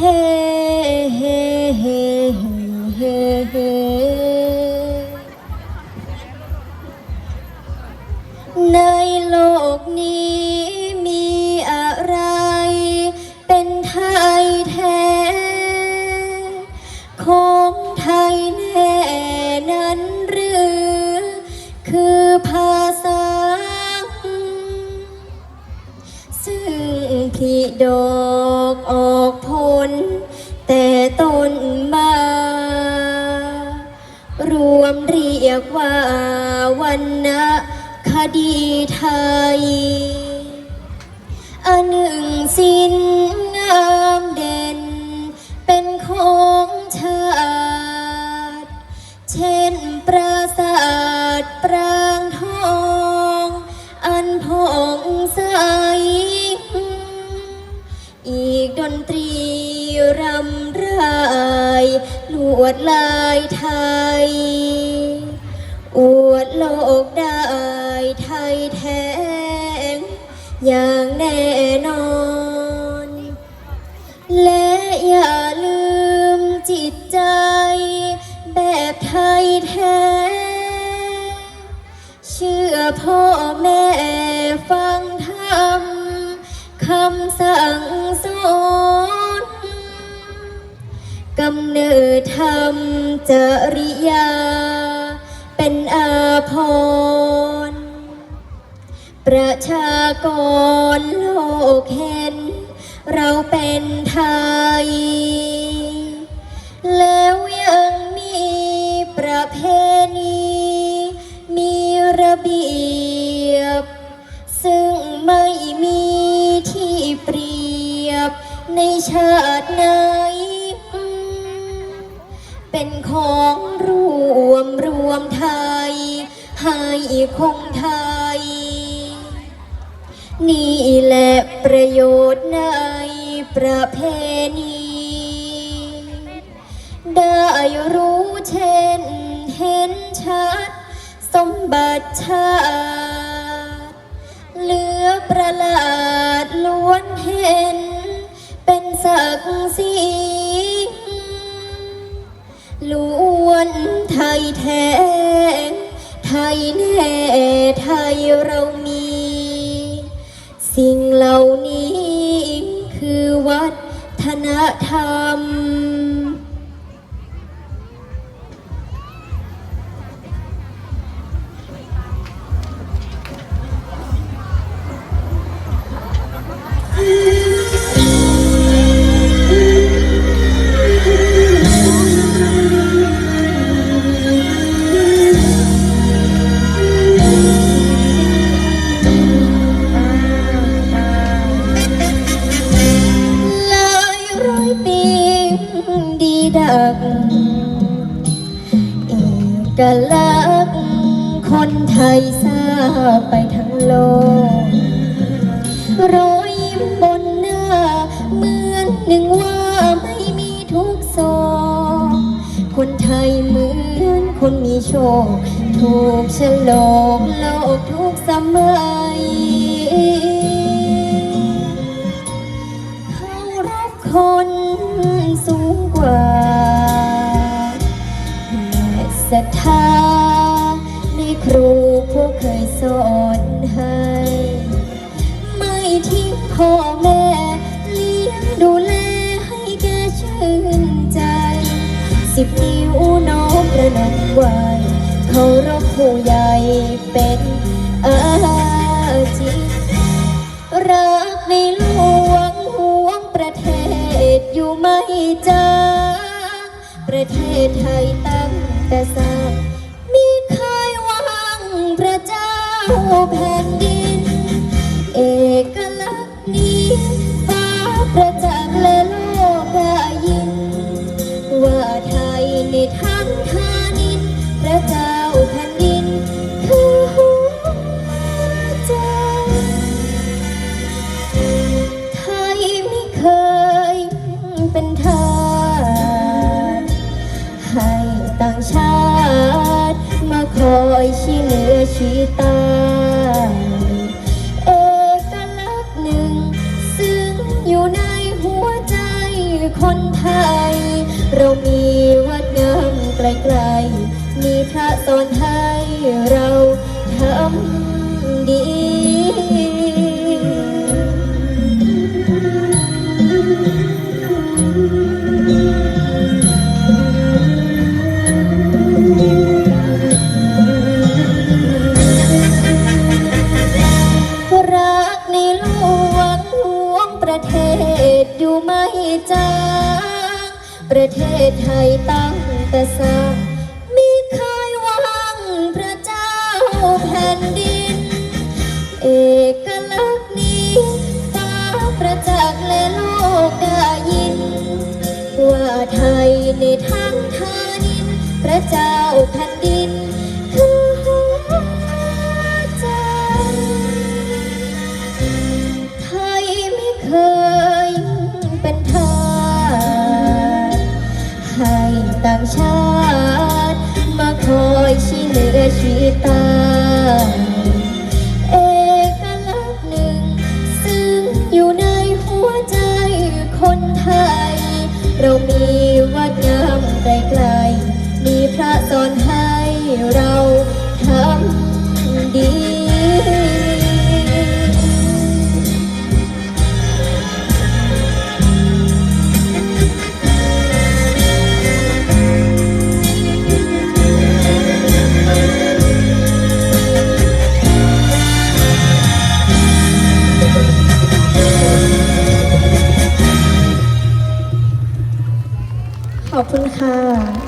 ในโลกนี้มีอะไร เป็นไทยแท้ ของไทยแน่นั้นหรือ คือภาษาซึ่ง พี่ดอกออกผล แต่ต้นมา รวมเรียกว่าวันนะคดีไทย ดลายไทย อวดโลกได้ไทยแท้งอย่างแน่นอน และอย่าลืมจิตใจ แบบไทยแท้ เชื่อพ่อแม่ฟังธรรมคำสั่งสอน กำเนิดธรรมจริยา เป็นอาภรณ์ประชากรโลกเห็น เราเป็นไทย แล้วยังมีประเพณี มีระเบียบ ซึ่งไม่มีที่เปรียบในชาติไหน เป็นของรวมรวมไทย ให้คงไทย นี่แหละประโยชน์ในประเพณี ได้รู้เช่นเห็นชัด สมบัติชาติเหลือประหลาดล้วนเห็น เป็นศักดิ์ศรี ไทยแท้ ไทยแน่ไทยเรามี สิ่งเหล่านี้คือวัฒนธรรม อกลักคนไทยทราบไปทั้งโลก รอยยิ้มบนหน้า เหมือนหนึ่งว่าไม่มีทุกโศกคนไทยเหมือนคนมีโชค ถูกฉลกโลกทุกสมัยเขารักคนสูง ศรัทธาในครูผู้เคยสอนให้ ไม่ทิ้งพ่อแม่เลี้ยงดูแลให้แกชื่นใจ สิบนิ้วน้องประนมไหวเขารพผู้ใหญ่เป็นอาจิตรักในหลวงห่วงประเทศอยู่ไม่จ้าประเทศไทยตั้ง แต่สร้างมีใครวางพระเจ้าแผ่นดิน เอกลักษณ์นี้ฟ้าประจักษ์และโลกได้ยิน ว่าไทยในทั้งทานินพระเจ้า อยชี้เหนือชี้ตาเอกลักษณ์หนึ่ง ซึ่งอยู่ในหัวใจคนไทย เรามีวัดงามไกลๆมีพระสอนไทยเราทำดี ประเทศไทยตั้งแต่สามมีเคยวังพระเจ้าแผ่นดิน เอกลักษณ์นี้ฟ้าประจักษ์และโลกได้ยิน ว่าไทยในไทย Sure.